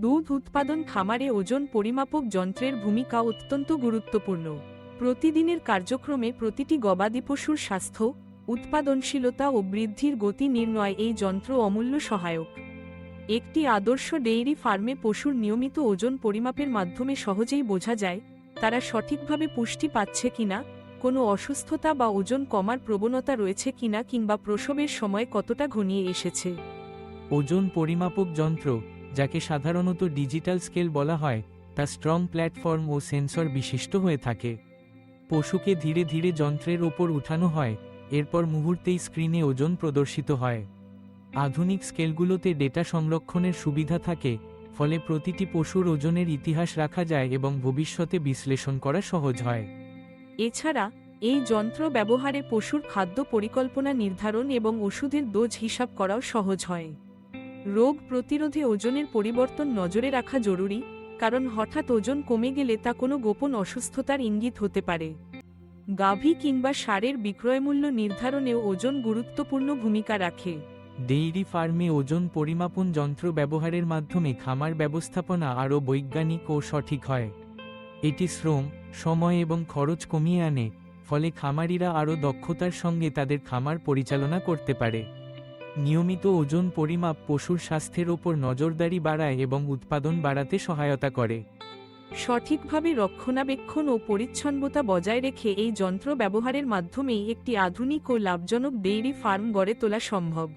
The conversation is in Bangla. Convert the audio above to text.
দুধ উৎপাদন খামারে ওজন পরিমাপক যন্ত্রের ভূমিকা অত্যন্ত গুরুত্বপূর্ণ। প্রতিদিনের কার্যক্রমে প্রতিটি গবাদি পশুর স্বাস্থ্য, উৎপাদনশীলতা ও বৃদ্ধির গতি নির্ণয় এই যন্ত্র অমূল্য সহায়ক। একটি আদর্শ ডেইরি ফার্মে পশুর নিয়মিত ওজন পরিমাপের মাধ্যমে সহজেই বোঝা যায়, তারা সঠিকভাবে পুষ্টি পাচ্ছে কিনা, কোনো অসুস্থতা বা ওজন কমার প্রবণতা রয়েছে কিনা কিংবা প্রসবের সময় কতটা ঘনিয়ে এসেছে। ওজন পরিমাপক যন্ত্র যাকে সাধারণত ডিজিটাল স্কেল বলা হয়, তা স্ট্রং প্ল্যাটফর্ম ও সেন্সর বিশিষ্ট হয়ে থাকে। পশুকে ধীরে ধীরে যন্ত্রের ওপর উঠানো হয়, এরপর মুহূর্তেই স্ক্রিনে ওজন প্রদর্শিত হয়। আধুনিক স্কেলগুলোতে ডেটা সংরক্ষণের সুবিধা থাকে, ফলে প্রতিটি পশুর ওজনের ইতিহাস রাখা যায় এবং ভবিষ্যতে বিশ্লেষণ করা সহজ হয়। এছাড়া, এই যন্ত্র ব্যবহারে পশুর খাদ্য পরিকল্পনা নির্ধারণ এবং ওষুধের ডোজ হিসাব করাও সহজ হয়। রোগ প্রতিরোধে ওজনের পরিবর্তন নজরে রাখা জরুরি, কারণ হঠাৎ ওজন কমে গেলে তা কোনো গোপন অসুস্থতার ইঙ্গিত হতে পারে। গাভী কিংবা সারের বিক্রয়মূল্য নির্ধারণেও ওজন গুরুত্বপূর্ণ ভূমিকা রাখে। ডেইরি ফার্মে ওজন পরিমাপন যন্ত্র ব্যবহারের মাধ্যমে খামার ব্যবস্থাপনা আরও বৈজ্ঞানিক ও সঠিক হয়। এটি শ্রম, সময় এবং খরচ কমিয়ে আনে, ফলে খামারিরা আরও দক্ষতার সঙ্গে তাদের খামার পরিচালনা করতে পারে। নিয়মিত ওজন পরিমাপ পশুর স্বাস্থ্যের ওপর নজরদারি বাড়ায় এবং উৎপাদন বাড়াতে সহায়তা করে। সঠিকভাবে রক্ষণাবেক্ষণ ও পরিচ্ছন্নতা বজায় রেখে এই যন্ত্র ব্যবহারের মাধ্যমেই একটি আধুনিক ও লাভজনক ডেইরি ফার্ম গড়ে তোলা সম্ভব।